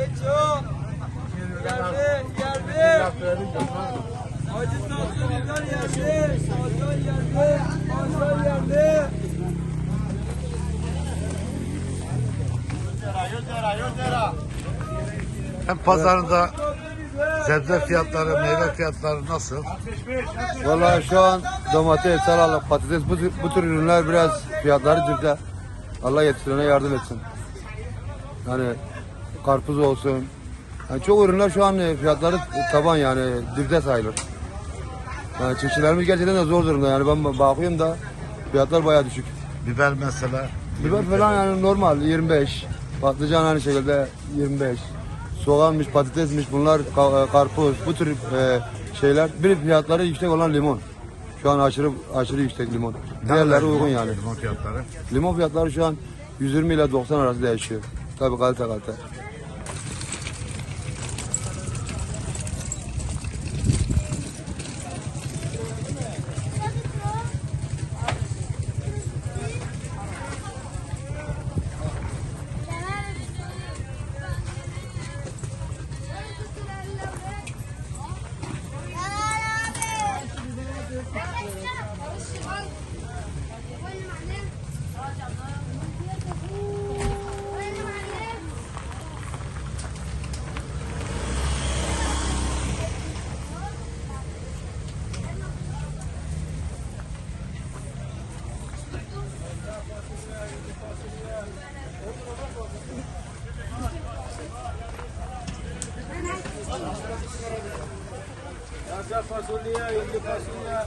Seço. Geldi, geldi. Hacı Tansu'dan geldi. Hasan geldi. Hasan geldi. Hem pazarında sebze fiyatları, meyve fiyatları nasıl? Vallahi şu an domates, salatalık, patates bu, bu tür ürünler biraz fiyatları dipte. Allah yetiştirene yardım etsin. Yani karpuz olsun. Yani çok ürünler şu an e, fiyatları taban yani dipte sayılır. Yani çiftçilerimiz gerçekten de zor durumda yani ben bakıyorum da fiyatlar bayağı düşük. Biber mesela. Biber falan yani normal 25. Patlıcan aynı şekilde 25. Soğanmış, patatesmiş bunlar e, karpuz bu tür e, şeyler. Bir fiyatları yüksek olan limon. Şu an aşırı aşırı yüksek limon. Diğerleri uygun yani. Limon fiyatları. Limon fiyatları şu an 120 ile 90 arası değişiyor. Tabii kalite kalite. Taze fasulye, indi fasulye.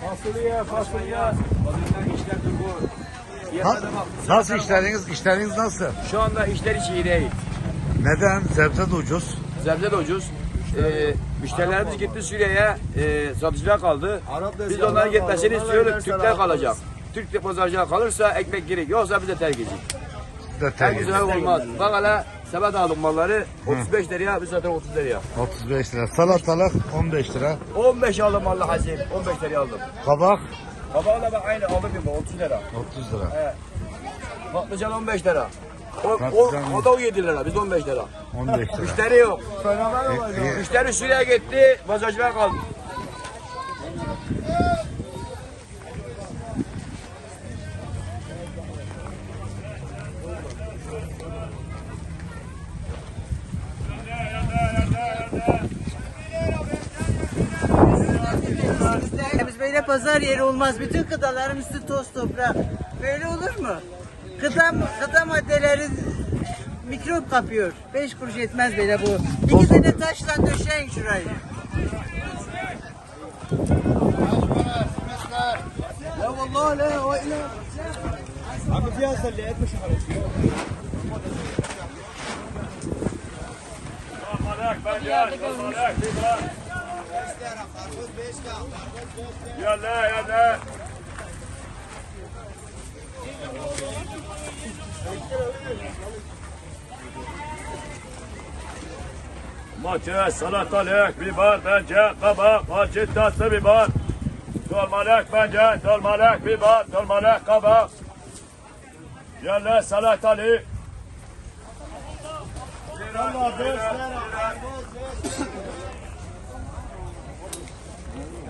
Fasulye, fasulye. işler durgun. Na- nasıl işleriniz? İşleriniz nasıl? Şu anda işler hiç iyi değil. Neden? Sebze de ucuz. Sebze de ucuz. Ee, müşterilerimiz gitti Suriye'ye, e, satıcılar kaldı. Biz onların gitmesini istiyoruz. Türkler kalacak. Türk pazarcılar kalırsa ekmek girik. Yoksa bize terk edecek. De Her tercih. güzel olmaz. Bak hele sepet aldım malları 35 liraya, biz zaten 30 liraya. 35 lira. Salatalık 15 lira. 15 aldım Allah hazim. 15 liraya aldım. Kabak Kabağı da bak aynı aldım gibi 30 lira. 30 lira. Patlıcan 15 lira. O, o, Patlıcan- o da 17 lira, biz 15 lira. 15 lira. Müşteri yok. E, e, Müşteri Suriye'ye gitti, pazarcılar kaldı. Biz böyle pazar yeri olmaz. Bütün gıdaların üstü toz toprak. Böyle olur mu? Gıda, gıda maddeleri mikrop kapıyor. Beş kuruş etmez böyle bu. İki tane taşla döşeyin şurayı. Ya vallahi la o ila. Abi piyasa اللي etmiş Yalla yalla. Maçı salatalık, biber, bence, kabak, parçı tatlı biber. Dolmalık bence, dolmalık biber, dolmalık kabak. Yalla salatalık. Yalla beş lira.